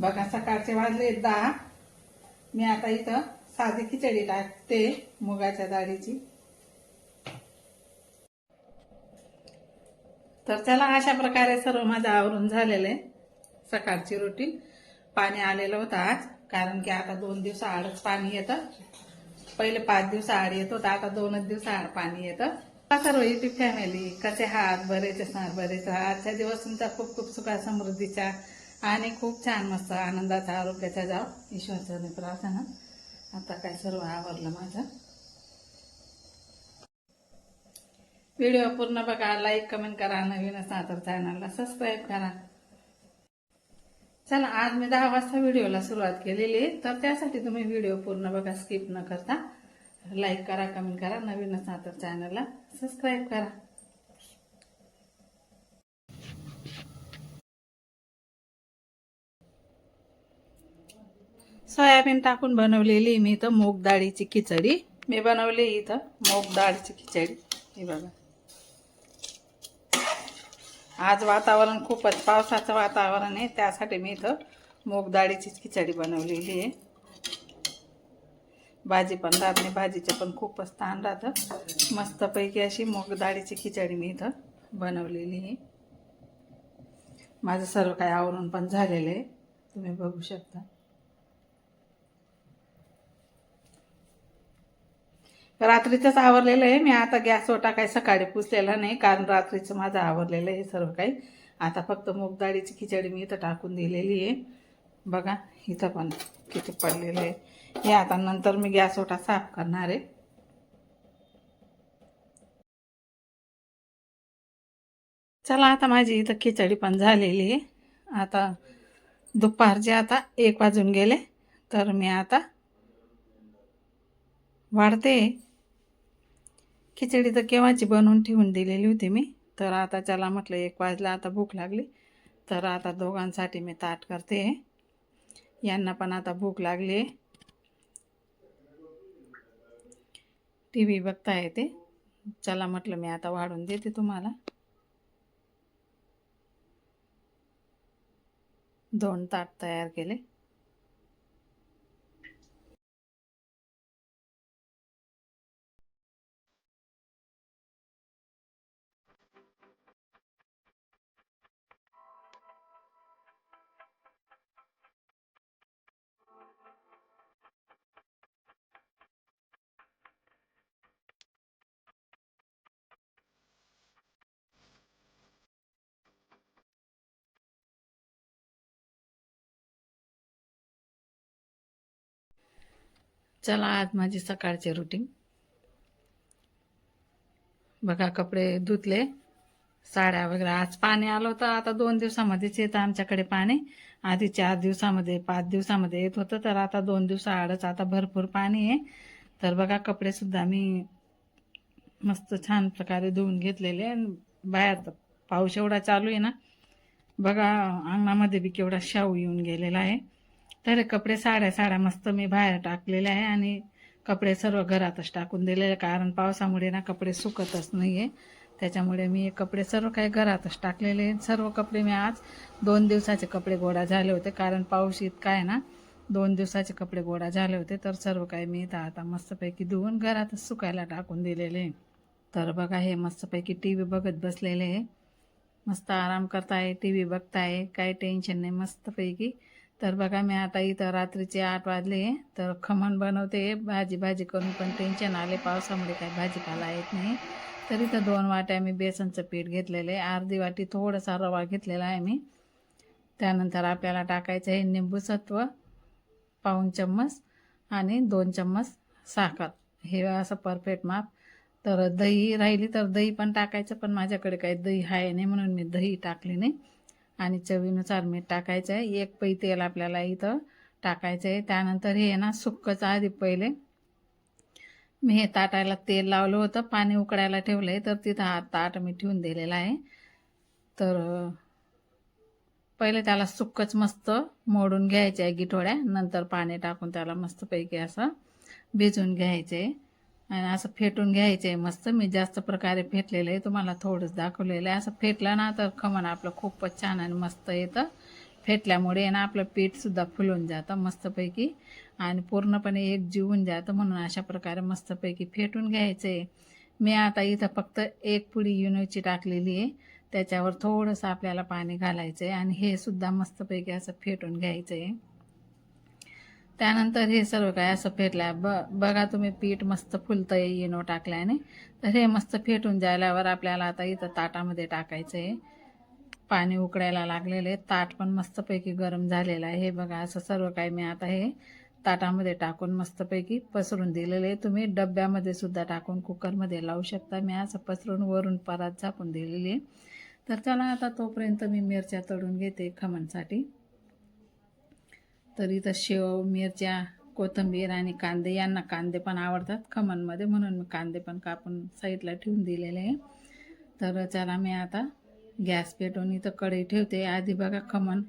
बघा सकाळचे वाजले दहा. मी आता इथं साधी खिचडी टाकते मुगाच्या डाळीची. तर चला अशा प्रकारे सर्व माझं आवरून झालेलं आहे सकाळची रुटीन पाणी आलेलं होतं आज कारण की आता दोन दिवसाआडच पाणी येतं. पहिले पाच दिवसाआड येत होतं आता दोनच दिवसाआड पाणी येतं. सर्व युट्यूब फॅमिली कसे हात बरेच असणार बरेच आजच्या दिवस तुमचा खूप खूप सुखा समृद्धीचा आणि खूप छान मस्त आनंदाचा आरोग्याचा जाव. ईश्वरचरणी प्रार्थना. आता काय सर्व आवरलं माझं. व्हिडिओ पूर्ण बघा लाईक कमेंट करा नवीन असणार तर चॅनलला सबस्क्राईब करा. चला आज मी दहा वाजता व्हिडिओला सुरुवात केलेली तर त्यासाठी तुम्ही व्हिडिओ पूर्ण बघा स्किप न करता. लाईक करा कमेंट करा नवीन असणार तर चॅनलला सबस्क्राईब करा. सोयाबीन टाकून बनवलेली मी इथं मूग डाळीची खिचडी. मी बनवली इथं मूग डाळीची खिचडी. ही बघा. आज वातावरण खूपच पावसाचं वातावरण आहे त्यासाठी मी इथं मूग डाळीचीच खिचडी बनवलेली आहे. भाजी पण राहत नाही भाजीचं पण खूपच ताण राहतं. मस्तपैकी अशी मूग डाळीची खिचडी मी इथं बनवलेली आहे. माझं सर्व काय आवरून पण झालेलं आहे. तुम्ही बघू शकता. रात्रीचंच आवरलेलं आहे. मी आता गॅसवर टाकाय सकाळी पुसलेला नाही कारण रात्रीचं माझं आवरलेलं आहे सर्व काही. आता फक्त मूग डाळीची खिचडी मी इथं टाकून दिलेली आहे. बघा इथं पण किती पडलेलं आहे. हे आता नंतर मी गॅस ओटा साफ करणार आहे. चला आता माझी इथं खिचडी पण झालेली आहे. आता दुपारचे आता एक वाजून गेले तर मी आता वाढते. खिचडी तर केव्हाची बनवून ठेवून दिलेली होती मी. तर आता चला म्हटलं एक वाजला आता भूक लागली. तर आता दोघांसाठी मी ताट करते. यांना पण आता भूक लागली. आहे टी व्ही बघता येते. चला म्हटलं मी आता वाढून देते तुम्हाला. दोन ताट तयार केले. चला आज माझी सकाळचे रुटीन बघा कपडे धुतले साड्या वगैरे. आज पाणी आलं होतं. आता दोन दिवसामध्येच येतं आमच्याकडे पाणी. आधी चार दिवसामध्ये पाच दिवसामध्ये येत होतं तर आता दोन दिवसाआडच आता भरपूर पाणी आहे. तर बघा कपडेसुद्धा मी मस्त छान प्रकारे धुवून घेतलेले आणि बाहेर तर पाऊस एवढा चालू आहे ना. बघा अंगणामध्ये बी केवढा शाऊ येऊन गेलेला आहे. तर कपडे साड्या साड्या मस्त मी बाहेर टाकलेल्या आहे आणि कपडे सर्व घरातच टाकून दिलेले कारण पावसामुळे ना कपडे सुकतच नाही आहे त्याच्यामुळे मी कपडे सर्व काही घरातच टाकलेले सर्व कपडे मी आज दोन दिवसाचे कपडे गोळा झाले होते. कारण पाऊस इतका आहे ना दोन दिवसाचे कपडे गोळा झाले होते. तर सर्व काही मी इथं आता मस्तपैकी धुवून घरातच सुकायला टाकून दिलेले तर बघा हे मस्तपैकी टी व्ही बघत बसलेले आहे. मस्त आराम करताय टी व्ही बघताय. काही टेन्शन नाही. मस्तपैकी तर बघा मी आता इथं रात्रीचे आठ वाजले तर खमण बनवते. भाजी भाजी करून पण टेन्शन आले. पावसामुळे काही भाजीपाला येत नाही. तर इथं दोन वाट्या मी बेसनचं पीठ घेतलेलं आहे. अर्धी वाटी थोडासा रवा घेतलेला आहे मी. त्यानंतर आपल्याला टाकायचं आहे निंबूसत्व पाऊन चम्मच आणि दोन चम्मच साखर. हे असं परफेक्ट माप. तर दही राहिली तर दही पण टाकायचं पण माझ्याकडे काही दही आहे नाही म्हणून मी दही टाकली नाही. आणि चवीनुसार मीठ टाकायचं आहे. एक पै तेल आपल्याला इथं टाकायचं आहे. त्यानंतर हे ना सुक्कचं आधी पहिले मी हे ताटायला तेल लावलं होतं. पाणी उकडायला ठेवलं आहे तर तिथं हा ताट मी ठेवून दिलेला आहे. तर पहिले त्याला सुक्कच मस्त मोडून घ्यायचं आहे गिठोड्या. नंतर पाणी टाकून त्याला मस्तपैकी असं भिजवून घ्यायचं आहे. आणि असं फेटून घ्यायचं आहे मस्त. मी जास्त प्रकारे फेटलेलं आहे तुम्हाला थोडंच दाखवलेलं आहे. असं फेटलं ना तर खमण आपलं खूपच छान आणि मस्त येतं. फेटल्यामुळे ना आपलं पीठसुद्धा फुलून जातं मस्तपैकी आणि पूर्णपणे एक जीवून जातं म्हणून अशा प्रकारे मस्तपैकी फेटून घ्यायचं आहे मी आता इथं फक्त एक पुडी युनोची टाकलेली आहे. त्याच्यावर थोडंसं आपल्याला पाणी घालायचं आहे आणि हे सुद्धा मस्तपैकी असं फेटून घ्यायचं आहे त्यानंतर हे सर्व काय असं फेटल्या ब बघा तुम्ही पीठ मस्त फुलतं आहे इनो टाकल्याने तर हे मस्त फेटून जायल्यावर आपल्याला आता इथं ताटामध्ये टाकायचं आहे पाणी उकडायला लागलेले. ताट पण मस्तपैकी गरम झालेलं आहे. हे बघा असं सर्व काही मी आता हे ताटामध्ये टाकून मस्तपैकी पसरून दिलेले आहे. तुम्ही डब्यामध्ये सुद्धा टाकून कुकरमध्ये लावू शकता. मी असं पसरून वरून परत झाकून दिलेली आहे. तर चला आता तोपर्यंत मी मिरच्या तळून घेते खमणसाठी. तर इथं शेव मिरच्या कोथिंबीर आणि कांदे यांना कांदे पण आवडतात खमणमध्ये म्हणून मी कांदे पण कापून साईडला ठेवून दिलेले आहे. तर चला मी आता गॅस पेटवून इथं कढई ठेवते. आधी बघा खमण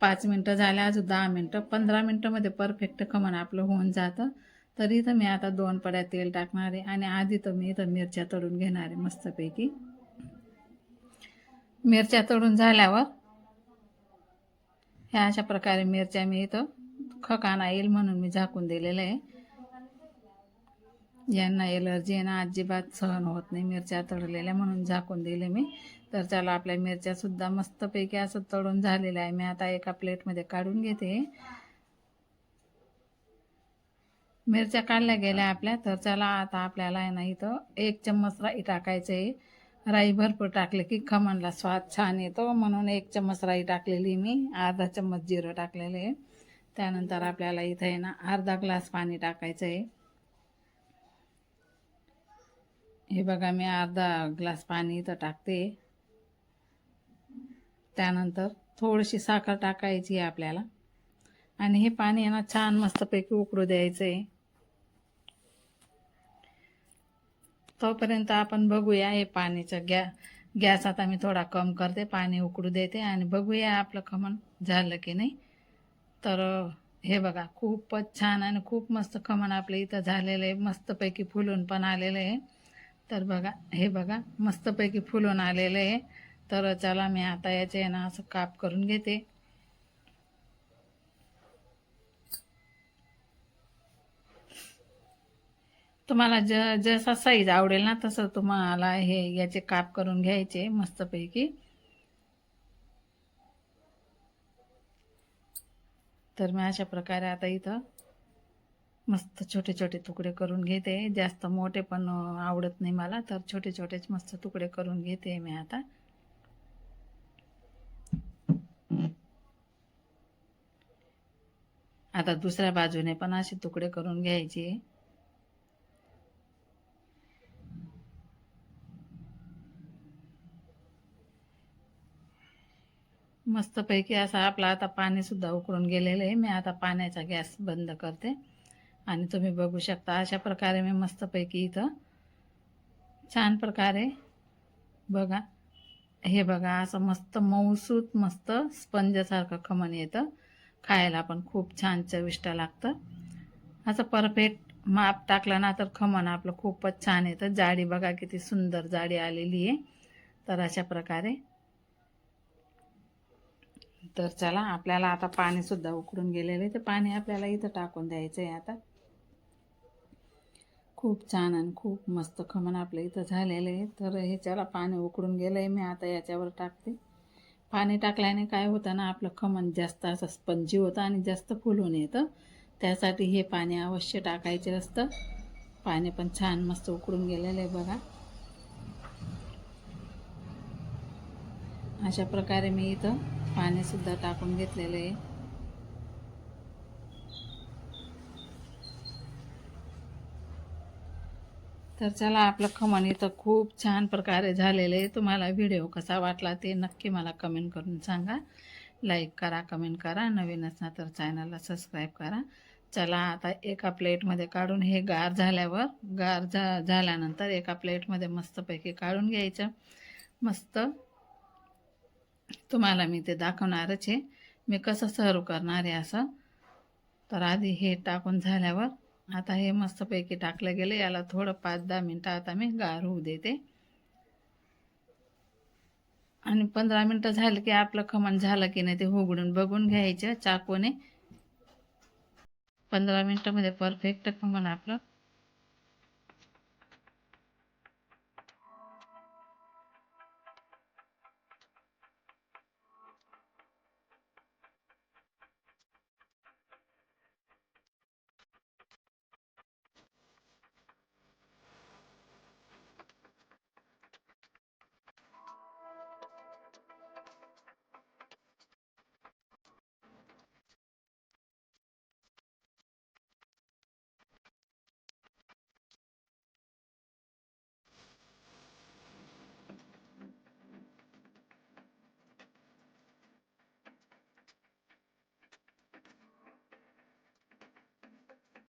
पाच मिनटं झाल्या अजून दहा मिनटं. पंधरा मिनटामध्ये परफेक्ट खमण आपलं होऊन जातं. तर इथं मी आता दोन पड्या तेल टाकणार आहे आणि आधी तर मी इथं मिरच्या तळून घेणार आहे मस्तपैकी. मिरच्या तळून झाल्यावर ह्या अशा प्रकारे मिरच्या मी इथं खकाना येईल म्हणून मी झाकून दिलेलं आहे. यांना एलर्जी आहे ना अजिबात सहन होत नाही. मिरच्या तळलेल्या म्हणून झाकून दिले मी. तर चला आपल्या मिरच्यासुद्धा मस्तपैकी असं तळून झालेलं आहे. मी आता एका प्लेटमध्ये काढून घेते. मिरच्या काढल्या गेल्या आपल्या. तर चला आता आपल्याला आहे ना इथं एक चम्मच राई टाकायचं आहे. राई भरपूर टाकले. की खमणला स्वाद छान येतो. म्हणून एक चम्मच राई टाकलेली मी अर्धा चम्मच जिरं टाकलेलं आहे. त्यानंतर आपल्याला इथं आहे ना अर्धा ग्लास पाणी टाकायचं आहे. हे बघा मी अर्धा ग्लास पाणी इथं टाकते. त्यानंतर थोडीशी साखर टाकायची आहे आपल्याला. आणि हे पाणी आहे ना छान मस्तपैकी उकळू द्यायचं आहे. तोपर्यंत आपण बघूया हे पाणीचं गॅ गॅस आता मी थोडा कम करते पाणी उकडू देते आणि बघूया आपलं खमण झालं की नाही. तर हे बघा खूपच छान आणि खूप मस्त खमण आपलं इथं झालेलं आहे. मस्तपैकी फुलून पण आलेलं आहे. तर बघा हे बघा मस्तपैकी फुलून आलेलं आहे. तर चला मी आता याचे आहे ना असं काप करून घेते. तुम्हाला ज जसा साईज आवडेल ना तसं तुम्हाला हे याचे काप करून घ्यायचे मस्तपैकी. तर मी अशा प्रकारे आता इथं मस्त छोटे छोटे तुकडे करून घेते. जास्त मोठे पण आवडत नाही मला तर छोटे छोटेच मस्त तुकडे करून घेते मी आता. आता दुसऱ्या बाजूने पण असे तुकडे करून घ्यायचे. मस्तपैकी असं आपलं आता पाणीसुद्धा उकळून गेलेलं आहे. मी आता पाण्याचा गॅस बंद करते. आणि तुम्ही बघू शकता अशा प्रकारे मी मस्तपैकी इथं छान प्रकारे बघा हे बघा असं मस्त मऊसूत मस्त स्पंजसारखं खमण येतं. खायला पण खूप छान चविष्ट लागतं. असं परफेक्ट माप टाकलं ना तर खमण आपलं खूपच छान येतं. जाडी बघा किती सुंदर जाडी आलेली आहे. तर अशा प्रकारे तर चला आपल्याला आता पाणीसुद्धा उकडून गेलेलं आहे. ते पाणी आपल्याला इथं टाकून द्यायचं आहे आता. खूप छान आणि खूप मस्त खमण आपलं इथं झालेलं आहे. तर ह्याच्याला पाणी उकडून गेलं आहे मी आता याच्यावर टाकते. पाणी टाकल्याने काय होतं ना आपलं खमण जास्त असं स्पंजी होतं आणि जास्त फुलून येतं. त्यासाठी हे पाणी अवश्य टाकायचे असतं. पाणी पण छान मस्त उकडून गेलेलं आहे बघा. अशा प्रकारे मी इथं पाणीसुद्धा टाकून घेतलेलं आहे. तर चला आपलं खमण इथं खूप छान प्रकारे झालेलं आहे. तुम्हाला व्हिडिओ कसा वाटला ते नक्की मला कमेंट करून सांगा. लाईक करा कमेंट करा. नवीन असणार तर चॅनलला सबस्क्राईब करा. चला आता एका प्लेटमध्ये काढून हे गार झाल्यावर गार झा झाल्यानंतर एका प्लेटमध्ये मस्तपैकी काढून घ्यायचं. मस्त. तुम्हाला मी ते दाखवणारच आहे. मी कसं सर्व करणार आहे असं. तर आधी हे टाकून झाल्यावर आता हे मस्तपैकी टाकलं गेलं. याला थोडं पाच दहा मिनटं आता मी गार होऊ देते. आणि पंधरा मिनटं झालं की आपलं खमण झालं की नाही ते उघडून बघून घ्यायचं चाकूने. पंधरा मिनटामध्ये परफेक्ट खमण आपलं